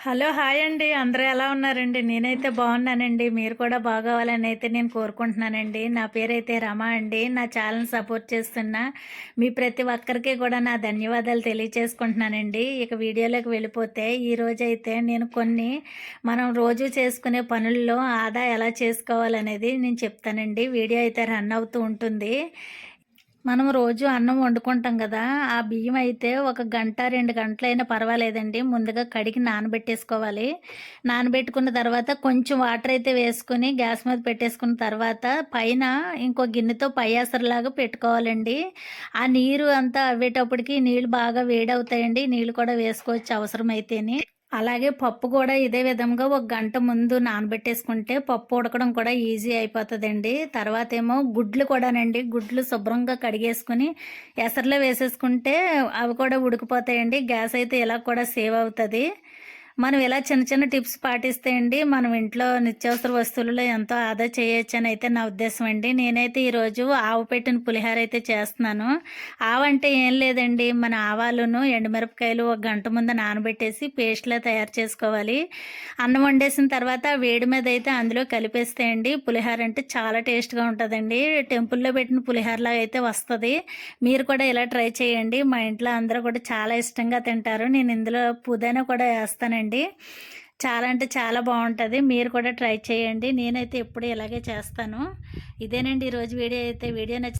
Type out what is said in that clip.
Hello hi అండి. అందరూ ఎలా ఉన్నారండి? నేనైతే బాగున్నానండి. మీరు కూడా బాగోవాలని అయితే నేను కోరుకుంటున్నానండి. నా పేరైతే రమ అండి. నా ఛానల్ సపోర్ట్ చేస్తున్న మీ ప్రతి ఒక్కరికి కూడా నా ధన్యవాదాలు తెలియచేసుకుంటున్నానండి. ఇక వీడియోలోకి వెళ్ళిపోతే ఈరోజు అయితే నేను కొన్ని మనం రోజు చేసుకునే పనుల్లో ఆదా ఎలా చేసుకోవాలనేది నేను చెప్తానండి. వీడియో అయితే రన్ అవుతూ ఉంటుంది. మనం రోజు అన్నం వండుకుంటాం కదా ఆ బియ్యం అయితే ఒక గంట రెండు గంటలైనా పర్వాలేదండి. ముందుగా కడిగి నానబెట్టేసుకోవాలి. నానబెట్టుకున్న తర్వాత కొంచెం వాటర్ అయితే వేసుకుని గ్యాస్ మీద పెట్టేసుకున్న తర్వాత పైన ఇంకో గిన్నెతో పయ్యాసరలాగా పెట్టుకోవాలండి. ఆ నీరు అంతా అవ్వేటప్పటికి నీళ్ళు బాగా వేడవుతాయండి. నీళ్ళు కూడా వేసుకోవచ్చు అవసరమైతేనే. అలాగే పప్పు కూడా ఇదే విధంగా ఒక గంట ముందు నానబెట్టేసుకుంటే పప్పు ఉడకడం కూడా ఈజీ అయిపోతుందండి. తర్వాత ఏమో గుడ్లు కూడానండి. గుడ్లు శుభ్రంగా కడిగేసుకుని ఎసర్లో వేసేసుకుంటే అవి కూడా ఉడికిపోతాయండి. గ్యాస్ అయితే ఇలా కూడా సేవ్ అవుతుంది. మనం ఇలా చిన్న చిన్న టిప్స్ పాటిస్తే అండి మనం ఇంట్లో నిత్యావసర వస్తువులలో ఎంతో ఆదా చేయొచ్చు అని అయితే నా ఉద్దేశం అండి. నేనైతే ఈరోజు ఆవు పెట్టిన పులిహార అయితే చేస్తున్నాను. ఆవు అంటే ఏం లేదండి. మన ఆవాలను ఎండుమిరపకాయలు ఒక గంట ముందు నానబెట్టేసి పేస్ట్లా తయారు చేసుకోవాలి. అన్నం వండేసిన తర్వాత వేడి మీద అయితే అందులో కలిపేస్తే అండి పులిహార అంటే చాలా టేస్ట్గా ఉంటుందండి. టెంపుల్లో పెట్టిన పులిహారలాగా అయితే వస్తుంది. మీరు కూడా ఇలా ట్రై చేయండి. మా ఇంట్లో అందరూ కూడా చాలా ఇష్టంగా తింటారు. నేను ఇందులో పుదీనా కూడా వేస్తానండి. అండి చాలా అంటే చాలా బాగుంటుంది. మీరు కూడా ట్రై చేయండి. నేనైతే ఎప్పుడు ఇలాగే చేస్తాను. ఇదేనండి ఈరోజు వీడియో. అయితే వీడియో నచ్చి